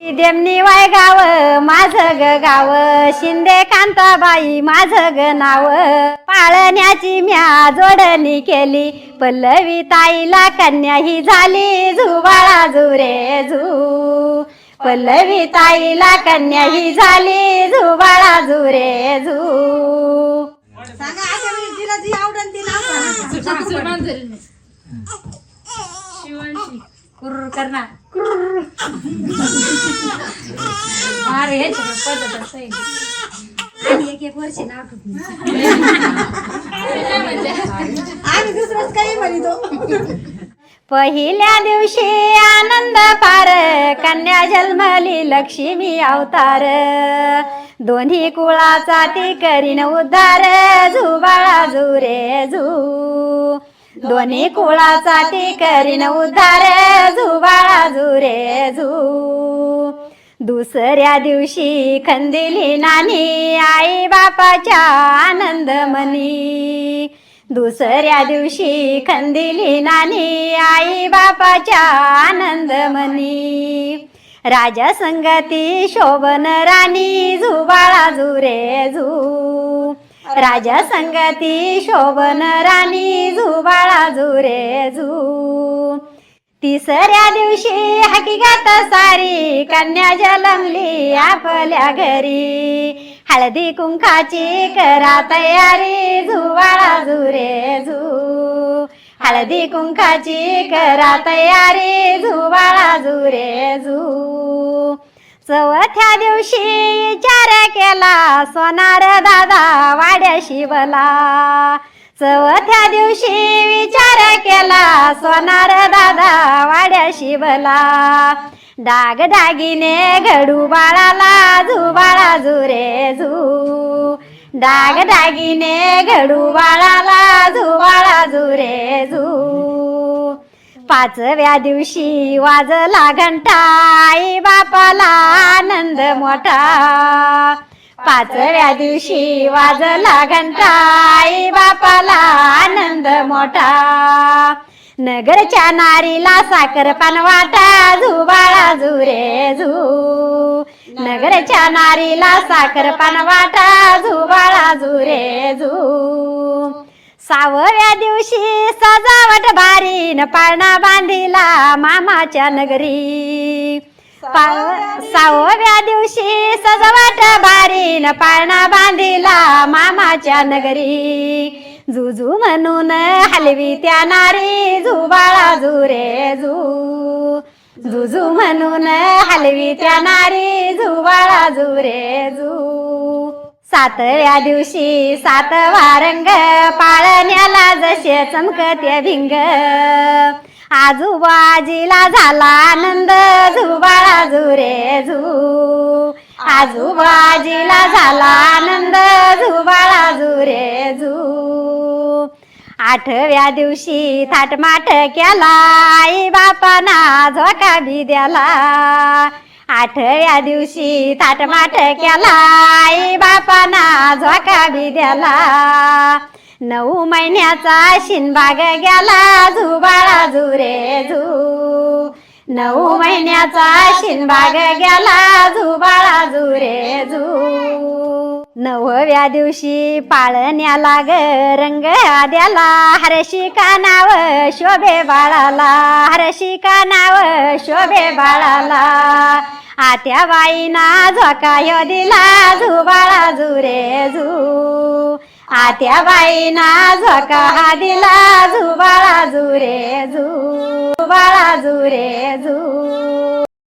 देमनी Y गाव माझं ग गाव. शिंदे कांताबाई माझं ग नाव. पाळण्याची म्या जोडणी केली. पल्लवी ताईला कन्या ही झाली. झुबाळा झुरे झू पल्लवी ताईला कन्या ही झाली. झुबाळा झुरे झू सांगा अशा वेळी जिला जी आवडन ती नाव सांगा. शिवांशी कुर्र करणार कुर्र अरे हे पद्धत असं आणि एक एक वर्ष नाव आणि दुसरंच काही म्हणतो. पहिल्या दिवशी आनंद पार कन्या जन्मली लक्ष्मी अवतार. दोन्ही कुळाचा ती करीन उद्धार झुबाळा झुरे झू दोन्ही कुळाचा ती करीन उद्धार झुबाळा झुरे झू दुसऱ्या दिवशी खंदिली नानी आई बापाच्या आनंद मनी दुसऱ्या दिवशी खंदिली नानी आई बापाच्या आनंद मनी राजा संगती शोभन राणी झुबाळा झुरे झू राजा संगती शोभन राणी झुबाळा झुरे झू तिसऱ्या दिवशी हकीकत सारी कन्या जलमली आपल्या घरी. हळदी कुंकाची करा तयारी झुवाळा झुरे झू हळदी कुंकाची करा तयारी झुवाळा झुरे झू चौथ्या दिवशी विचार केला सोनार दादा वाड्या शिवला. चौथ्या दिवशी विचार केला सोनार दादा वाड्या शिवला. डाग दागिने घडू बाळाला झुबाळा बाळा झू डाग दागिने घडू बाळाला झुबाळा झुरे झू पाचव्या दिवशी वाजला घंटा आई बापाला मोठा. पाचव्या दिवशी वाजला घंटा. आई बापाला आनंद मोठा. नगरच्या नारीला साखर पान वाटा. झुबाळा झुरे झू नगरच्या नारीला साखर पान वाटा. झुबाळा झुरे झू सावव्या दिवशी सजावट भारीन पाळणा बांधिला मामाच्या नगरी. सहाव्या दिवशी सजावट भारीन पाळणा बांधिला मामाच्या नगरी. जुजू म्हणून हलवी त्या नारी झुबाळा झुरे झू जुजू म्हणून हलवी त्या नारी झुबाळा झुरे झू सातव्या दिवशी सातवा रंग पाळण्याला जसे चमकत्या भिंग. आजूबाजीला झाला आनंद झुबाळा झुरे झू आजूबाजीला झाला आनंद झुबाळा झुरे झू आठव्या दिवशी थाटमाट केला आई बापाना झोका बी द्याला. आठव्या दिवशी थाटमाट केला आई बापाना झोका बी द्याला. नऊ महिन्याचा शिनबाग गेला झुबाळा झुरे झू नऊ महिन्याचा शिनबाग गेला झुबाळा झुरे झू नवव्या दिवशी पाळण्याला ग रंग आद्याला. हरशी का नाव शोभे बाळाला. हरशी का नाव शोभे बाळाला. आत्या बाईना झोका यो दिला झुबाळा झुरे झू आत्या बाईना झोका हा दिला झुबाळा झुरे झू झुबाळा झुरे झू.